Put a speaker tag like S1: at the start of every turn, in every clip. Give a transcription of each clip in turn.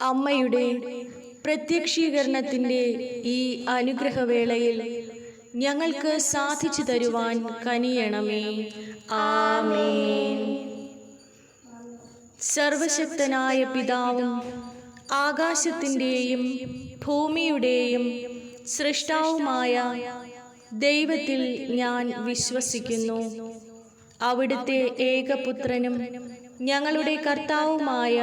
S1: അമ്മയുടെ പ്രത്യക്ഷീകരണത്തിന്റെ ഈ അനുഗ്രഹവേളയിൽ ഞങ്ങൾക്ക് സാധിച്ചു തരുവാൻ കനിയണമേ. ആമേൻ. സർവശക്തനായ പിതാവും ആകാശത്തിന്റെയും ഭൂമിയുടെയും സൃഷ്ടാവുമായ ദൈവത്തിൽ ഞാൻ വിശ്വസിക്കുന്നു. അവിടുത്തെ ഏകപുത്രനും ഞങ്ങളുടെ കർത്താവുമായ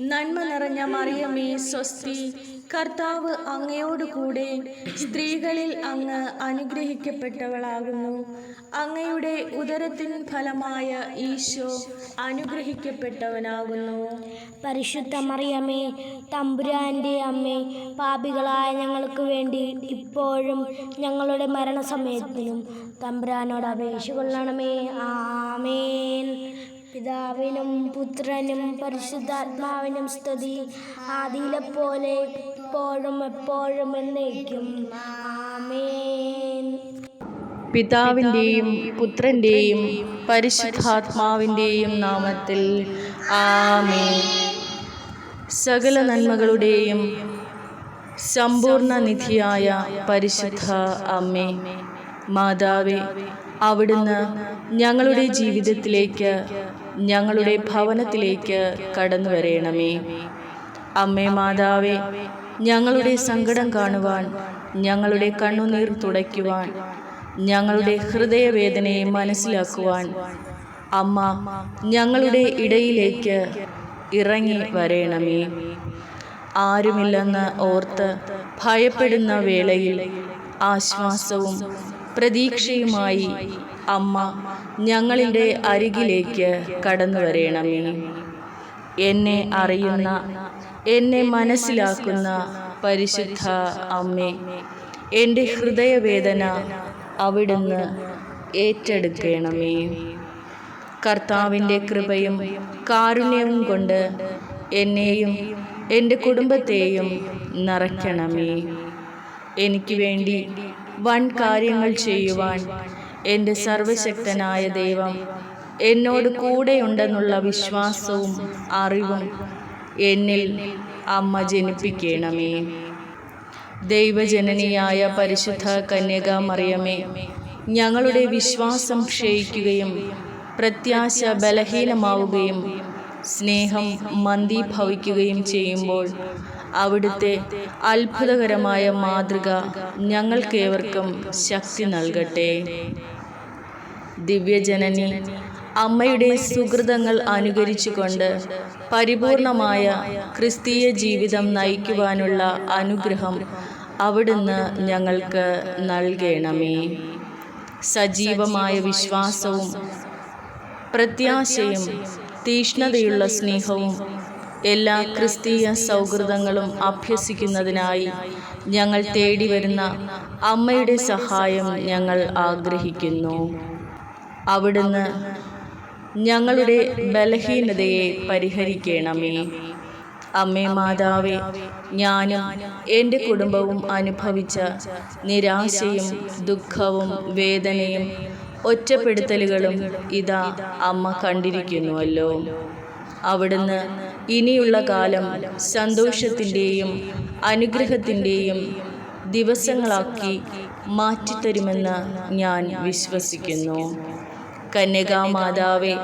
S2: നന്മ നിറഞ്ഞ മറിയമേ സ്വസ്തി. കർത്താവ് അങ്ങയോട് കൂടെ സ്ത്രീകളിൽ അങ്ങ് അനുഗ്രഹിക്കപ്പെട്ടവളാകുന്നു. അങ്ങയുടെ ഉദരത്തിൻ ഫലമായ ഈശോ അനുഗ്രഹിക്കപ്പെട്ടവനാകുന്നു.
S3: പരിശുദ്ധ മറിയമേ തമ്പുരാന്റെ അമ്മേ പാപികളായ ഞങ്ങൾക്ക് വേണ്ടി ഇപ്പോഴും ഞങ്ങളുടെ മരണസമയത്തിലും തമ്പുരാനോട് അപേക്ഷ കൊള്ളണമേ. ആമേൻ. പിതാവിനും പുത്രനും പരിശുദ്ധാത്മാവിനും സ്തുതി. ആദിയിലെ പോലെ ഇപ്പോഴും എപ്പോഴും എന്നേക്കും. ആമേൻ.
S2: പിതാവിന്റെയും പുത്രന്റെയും പരിശുദ്ധാത്മാവിന്റെയും നാമത്തിൽ ആമേ സകല നന്മകളുടെയും സമ്പൂർണ നിധിയായ പരിശുദ്ധ അമ്മേ. മാതാവേ അവിടുന്ന് ഞങ്ങളുടെ ജീവിതത്തിലേക്ക് ഞങ്ങളുടെ ഭവനത്തിലേക്ക് കടന്നു വരയണമേ അമ്മേ മാതാവേ ഞങ്ങളുടെ സങ്കടം കാണുവാൻ ഞങ്ങളുടെ കണ്ണുനീർ തുടയ്ക്കുവാൻ ഞങ്ങളുടെ ഹൃദയവേദനയെ മനസ്സിലാക്കുവാൻ അമ്മ ഞങ്ങളുടെ ഇടയിലേക്ക് ഇറങ്ങി വരയണമേ ആരുമില്ലെന്ന് ഓർത്ത് ഭയപ്പെടുന്ന വേളയിൽ ആശ്വാസവും പ്രതീക്ഷയുമായി അമ്മ ഞങ്ങളുടെ അരികിലേക്ക് കടന്നു വരേണമേ. എന്നെ അറിയുന്ന എന്നെ മനസ്സിലാക്കുന്ന പരിശുദ്ധ അമ്മേ എന്റെ ഹൃദയവേദന അവിടുന്ന് ഏറ്റെടുക്കണമേ. കർത്താവിന്റെ കൃപയും കാരുണ്യവും കൊണ്ട് എന്നെയും എന്റെ കുടുംബത്തെയും നിറയ്ക്കണമേ. എനിക്ക് വേണ്ടി വൻ കാര്യങ്ങൾ ചെയ്യുവാൻ എന്റെ സർവശക്തനായ ദൈവം എന്നോട് കൂടെയുണ്ടെന്നുള്ള വിശ്വാസവും അറിവും എന്നിൽ അമ്മ ജനിപ്പിക്കണമേ. ദൈവജനനിയായ പരിശുദ്ധ കന്യക മറിയമേ ഞങ്ങളുടെ വിശ്വാസം ക്ഷയിക്കുകയും പ്രത്യാശ ബലഹീനമാവുകയും സ്നേഹം മന്ദീഭവിക്കുകയും ചെയ്യുമ്പോൾ അവിടുത്തെ അത്ഭുതകരമായ മാതൃക ഞങ്ങൾക്കേവർക്കും ശക്തി നൽകട്ടെ. ദിവ്യജനനി അമ്മയുടെ സുഹൃതങ്ങൾ അനുകരിച്ചുകൊണ്ട് പരിപൂർണമായ ക്രിസ്തീയ ജീവിതം നയിക്കുവാനുള്ള അനുഗ്രഹം അവിടുന്ന് ഞങ്ങൾക്ക് നൽകണമേ. സജീവമായ വിശ്വാസവും പ്രത്യാശയും തീഷ്ണതയുള്ള സ്നേഹവും എല്ലാ ക്രിസ്തീയ സൗഹൃദങ്ങളും അഭ്യസിക്കുന്നതിനായി ഞങ്ങൾ തേടി വരുന്ന അമ്മയുടെ സഹായം ഞങ്ങൾ ആഗ്രഹിക്കുന്നു. അവിടുന്ന് ഞങ്ങളുടെ ബലഹീനതയെ പരിഹരിക്കണമേ. അമ്മേ മാതാവേ ഞാനും എന്റെ കുടുംബവും അനുഭവിച്ച നിരാശയും ദുഃഖവും വേദനയും ഒറ്റപ്പെടുത്തലുകളും ഇതാ അമ്മ കണ്ടിരിക്കുന്നുവല്ലോ. അവിടുന്ന് ഇനിയുള്ള കാലം സന്തോഷത്തിന്റെയും അനുഗ്രഹത്തിന്റെയും ദിവസങ്ങളാക്കി മാറ്റിത്തരുമെന്ന് ഞാൻ വിശ്വസിക്കുന്നു. കന്യകാമാതാവെ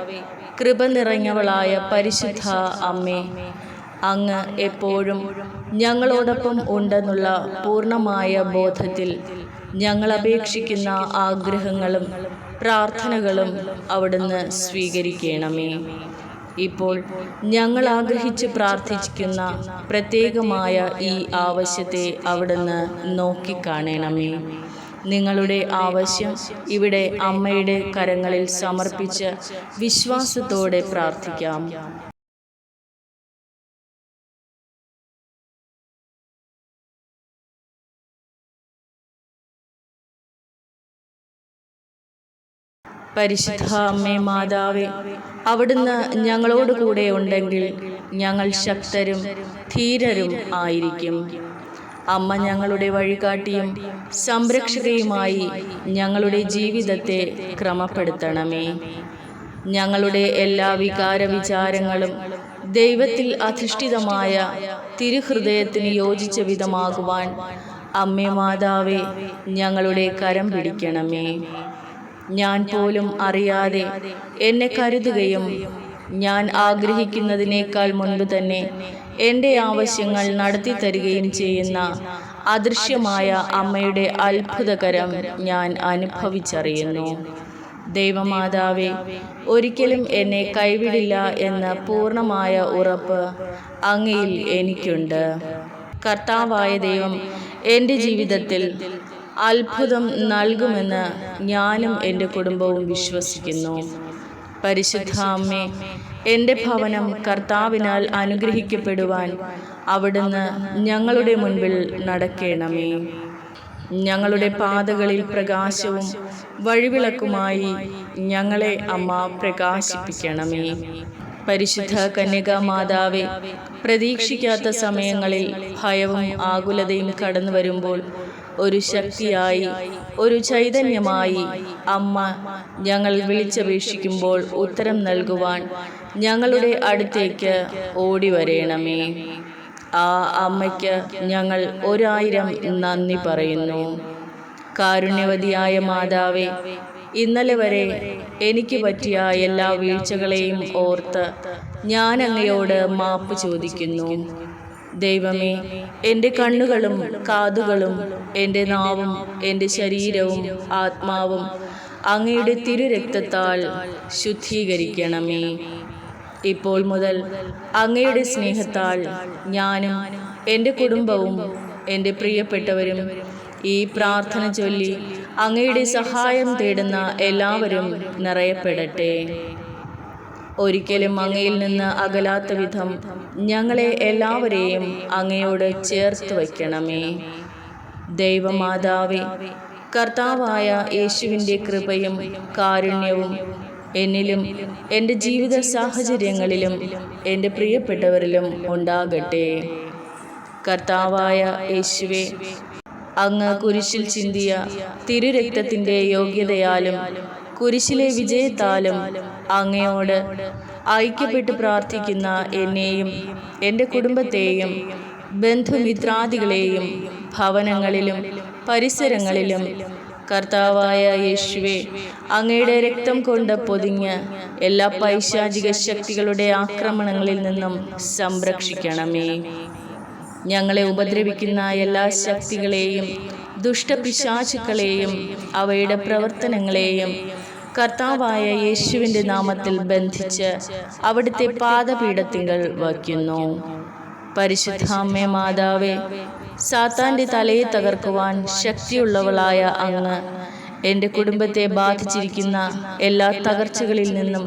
S2: കൃപ നിറഞ്ഞവളായ പരിശുദ്ധ അമ്മേ അങ്ങ് എപ്പോഴും ഞങ്ങളോടൊപ്പം ഉണ്ടെന്നുള്ള പൂർണമായ ബോധത്തിൽ ഞങ്ങൾ അപേക്ഷിക്കുന്ന ആഗ്രഹങ്ങളും പ്രാർത്ഥനകളും അവിടുന്ന് സ്വീകരിക്കണമേ. ഇപ്പോൾ ഞങ്ങൾ ആഗ്രഹിച്ച് പ്രാർത്ഥിക്കുന്ന പ്രത്യേകമായ ഈ ആവശ്യത്തെ അവിടുന്ന് നോക്കിക്കാണേണമേ. നിങ്ങളുടെ ആവശ്യം ഇവിടെ അമ്മയുടെ കരങ്ങളിൽ സമർപ്പിച്ച് വിശ്വാസത്തോടെ പ്രാർത്ഥിക്കാം. പരിശുദ്ധ അമ്മേ മാതാവേ അവിടുന്ന് ഞങ്ങളോട് കൂടെ ഉണ്ടെങ്കിൽ ഞങ്ങൾ ശക്തരും ധീരരും ആയിരിക്കും. അമ്മ ഞങ്ങളുടെ വഴികാട്ടിയും സംരക്ഷകയുമായി ഞങ്ങളുടെ ജീവിതത്തെ ക്രമപ്പെടുത്തണമേ. ഞങ്ങളുടെ എല്ലാ വികാര വിചാരങ്ങളും ദൈവത്തിൽ അധിഷ്ഠിതമായ തിരുഹൃദയത്തിന് യോജിച്ച വിധമാകുവാൻ അമ്മേ മാതാവേ ഞങ്ങളുടെ കരം പിടിക്കണമേ. ഞാൻ പോലും അറിയാതെ എന്നെ കരുതുകയും ഞാൻ ആഗ്രഹിക്കുന്നതിനേക്കാൾ മുൻപ് തന്നെ എന്റെ ആവശ്യങ്ങൾ നടത്തി തരികയും ചെയ്യുന്ന അദൃശ്യമായ അമ്മയുടെ അത്ഭുതകരം ഞാൻ അനുഭവിച്ചറിയുന്നു. ദൈവമാതാവേ ഒരിക്കലും എന്നെ കൈവിടില്ല എന്ന പൂർണമായ ഉറപ്പ് അങ്ങയിൽ എനിക്കുണ്ട്. കർത്താവായ ദൈവം എന്റെ ജീവിതത്തിൽ അത്ഭുതം നൽകുമെന്ന് ഞാനും എന്റെ കുടുംബവും വിശ്വസിക്കുന്നു. പരിശുദ്ധ അമ്മേ എന്റെ ഭവനം കർത്താവിനാൽ അനുഗ്രഹിക്കപ്പെടുവാൻ അവിടുന്ന് ഞങ്ങളുടെ മുൻപിൽ നടക്കണമേ. ഞങ്ങളുടെ പാതകളിൽ പ്രകാശവും വഴിവിളക്കുമായി ഞങ്ങളെ അമ്മ പ്രകാശിപ്പിക്കണമേ. പരിശുദ്ധ കന്യകാ മാതാവെ പ്രതീക്ഷിക്കാത്ത സമയങ്ങളിൽ ഭയവും ആകുലതയും കടന്നു വരുമ്പോൾ ഒരു ശക്തിയായി ഒരു ചൈതന്യമായി. അമ്മ ഞങ്ങൾ വിളിച്ചപേക്ഷിക്കുമ്പോൾ ഉത്തരം നൽകുവാൻ ഞങ്ങളുടെ അടുത്തേക്ക് ഓടി വരേണമേ ആ അമ്മയ്ക്ക് ഞങ്ങൾ ഒരായിരം നന്ദി പറയുന്നു. കാരുണ്യവതിയായ മാതാവേ ഇന്നലെ വരെ എനിക്ക് പറ്റിയ എല്ലാ വീഴ്ചകളെയും ഓർത്ത് ഞാൻ അങ്ങയോട് മാപ്പ് ചോദിക്കുന്നു. ദൈവമേ എന്റെ കണ്ണുകളും കാതുകളും എന്റെ നാവും എന്റെ ശരീരവും ആത്മാവും അങ്ങയുടെ തിരുരക്തത്താൽ ശുദ്ധീകരിക്കണമേ. ഇപ്പോൾ മുതൽ അങ്ങയുടെ സ്നേഹത്താൽ ഞാനും എന്റെ കുടുംബവും എന്റെ പ്രിയപ്പെട്ടവരും ഈ പ്രാർത്ഥന ചൊല്ലി അങ്ങയുടെ സഹായം തേടുന്ന എല്ലാവരും നിറയപ്പെടട്ടെ. ഒരിക്കലും അങ്ങയിൽ നിന്ന് അകലാത്ത വിധം ഞങ്ങളെ എല്ലാവരെയും അങ്ങയോട് ചേർത്ത് വയ്ക്കണമേ. ദൈവമാതാവേ കർത്താവായ യേശുവിന്റെ കൃപയും കാരുണ്യവും എന്നിലും എന്റെ ജീവിത സാഹചര്യങ്ങളിലും എന്റെ പ്രിയപ്പെട്ടവരിലും ഉണ്ടാകട്ടെ. കർത്താവായ യേശുവെ അങ്ങ് കുരിശിൽ ചിന്തിയ തിരുരക്തത്തിന്റെ യോഗ്യതയാലും കുരിശിലെ വിജയത്താലും അങ്ങയോട് ഐക്യപ്പെട്ട് പ്രാർത്ഥിക്കുന്ന എന്നെയും എന്റെ കുടുംബത്തെയും ബന്ധുമിത്രാദികളെയും ഭവനങ്ങളിലും പരിസരങ്ങളിലും കർത്താവായ യേശുവെ അങ്ങയുടെ രക്തം കൊണ്ട് പൊതിഞ്ഞ് എല്ലാ പൈശാചിക ശക്തികളുടെ ആക്രമണങ്ങളിൽ നിന്നും സംരക്ഷിക്കണമേ. ഞങ്ങളെ ഉപദ്രവിക്കുന്ന എല്ലാ ശക്തികളെയും ദുഷ്ടപിശാചുക്കളെയും അവയുടെ പ്രവർത്തനങ്ങളെയും കർത്താവായ യേശുവിന്റെ നാമത്തിൽ ബന്ധിച്ച് അവിടുത്തെ പാദപീഠത്തിങ്കൾ വയ്ക്കുന്നു. പരിശുദ്ധാമ്മേ മാതാവേ സാത്താന്റെ തലയെ തകർക്കുവാൻ ശക്തിയുള്ളവളായ അങ്ങ് എന്റെ കുടുംബത്തെ ബാധിച്ചിരിക്കുന്ന എല്ലാ തകർച്ചകളിൽ നിന്നും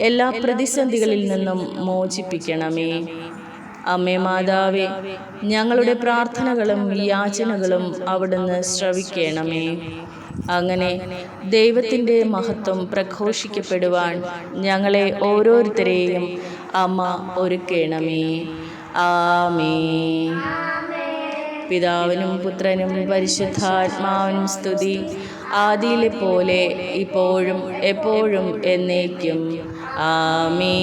S2: എല്ലാ പ്രതിസന്ധികളിൽ നിന്നും മോചിപ്പിക്കണമേ. അമ്മേ മാതാവേ ഞങ്ങളുടെ പ്രാർത്ഥനകളും യാചനകളും അവിടുന്ന് ശ്രവിക്കണമേ. അങ്ങനെ ദൈവത്തിന്റെ മഹത്വം പ്രഘോഷിക്കപ്പെടുവാൻ ഞങ്ങളെ ഓരോരുത്തരെയും അമ്മ ഒരുക്കണമേ. ആമേ. പിതാവിനും പുത്രനും പരിശുദ്ധാത്മാവിനും സ്തുതി. ആദിയിലെ പോലെ ഇപ്പോഴും എപ്പോഴും എന്നേക്കും. ആമേ.